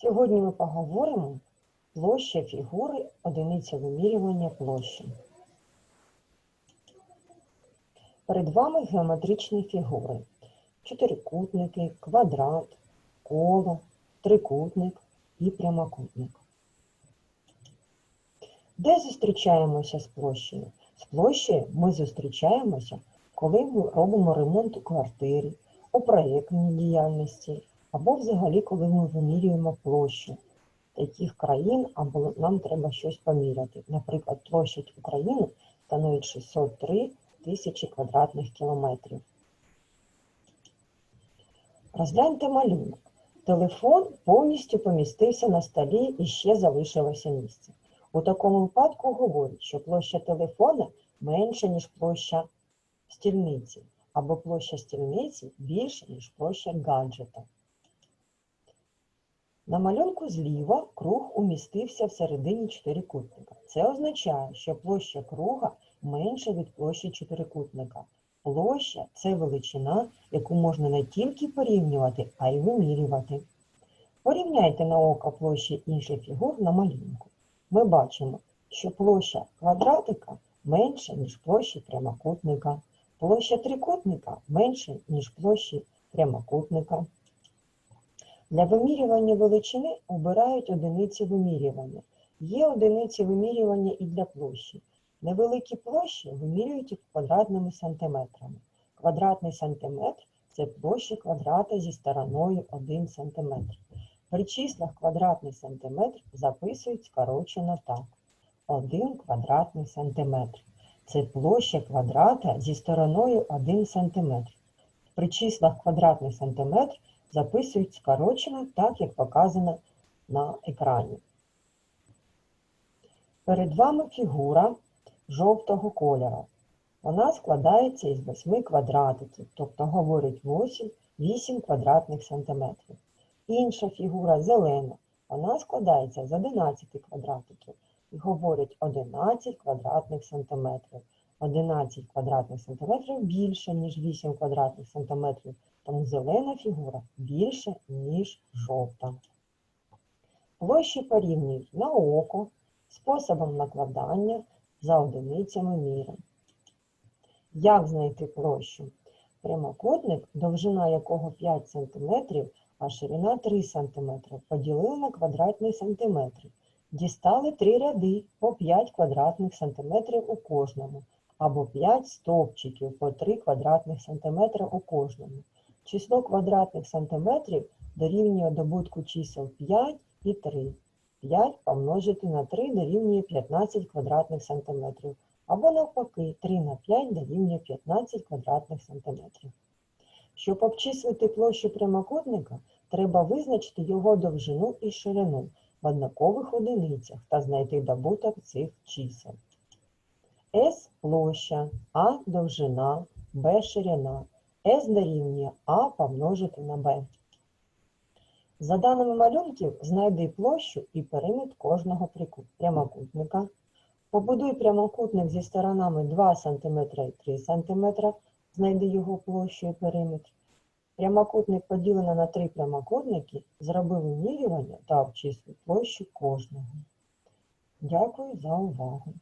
Сьогодні ми поговоримо площа фігури одиниця вимірювання площі. Перед вами геометричні фігури. Чотирикутники, квадрат, коло, трикутник і прямокутник. Де зустрічаємося з площею? З площею ми зустрічаємося, коли ми робимо ремонт у квартирі, у проєктній діяльності, або взагалі, коли ми вимірюємо площу таких країн, або нам треба щось поміряти. Наприклад, площадь України становить 603 тисячі квадратних кілометрів. Розгляньте малюнок. Телефон повністю помістився на столі і ще залишилося місце. У такому випадку говорять, що площа телефона менша, ніж площа стільниці, або площа стільниці більша, ніж площа гаджета. На малюнку зліва круг умістився всередині чотирикутника. Це означає, що площа круга менша від площі чотирикутника. Площа це величина, яку можна не тільки порівнювати, а й вимірювати. Порівняйте на око площі інших фігур на малюнку. Ми бачимо, що площа квадратика менша, ніж площа прямокутника. Площа трикутника менша, ніж площі прямокутника. Для вимірювання величини обирають одиниці вимірювання. Є одиниці вимірювання і для площі. Невеликі площі вимірюють квадратними сантиметрами. Квадратний сантиметр це площа квадрата зі стороною 1 см. При числах квадратний сантиметр записують скорочено так. 1 квадратний сантиметр. Це площа квадрата зі стороною 1 см. При числах квадратний сантиметр записують скорочено так, як показано на екрані. Перед вами фігура жовтого кольору. Вона складається із 8 квадратиків, тобто говорить 8, 8 квадратних сантиметрів. Інша фігура зелена. Вона складається з 11 квадратиків і говорить 11 квадратних сантиметрів. 11 квадратних сантиметрів більше, ніж 8 квадратних сантиметрів, тому зелена фігура більше, ніж жовта. Площі порівнюють на око, способом накладання за одиницями міри. Як знайти площу? Прямокутник, довжина якого 5 см, а ширина 3 см, поділили на квадратні сантиметри. Дістали три ряди по 5 квадратних сантиметрів у кожному, або 5 стовпчиків по 3 квадратних сантиметра у кожному. Число квадратних сантиметрів дорівнює добутку чисел 5 і 3. 5 помножити на 3 дорівнює 15 квадратних сантиметрів. Або навпаки, 3 на 5 дорівнює 15 квадратних сантиметрів. Щоб обчислити площу прямокутника, треба визначити його довжину і ширину в однакових одиницях та знайти добуток цих чисел. С площа, А довжина, Б ширина. С дорівнює А помножити на Б. За даними малюнків, знайди площу і периметр кожного прямокутника. Побудуй прямокутник зі сторонами 2 см і 3 см, знайди його площу і периметр. Прямокутник поділено на три прямокутники, зроби вимірювання та обчисли площу кожного. Дякую за увагу.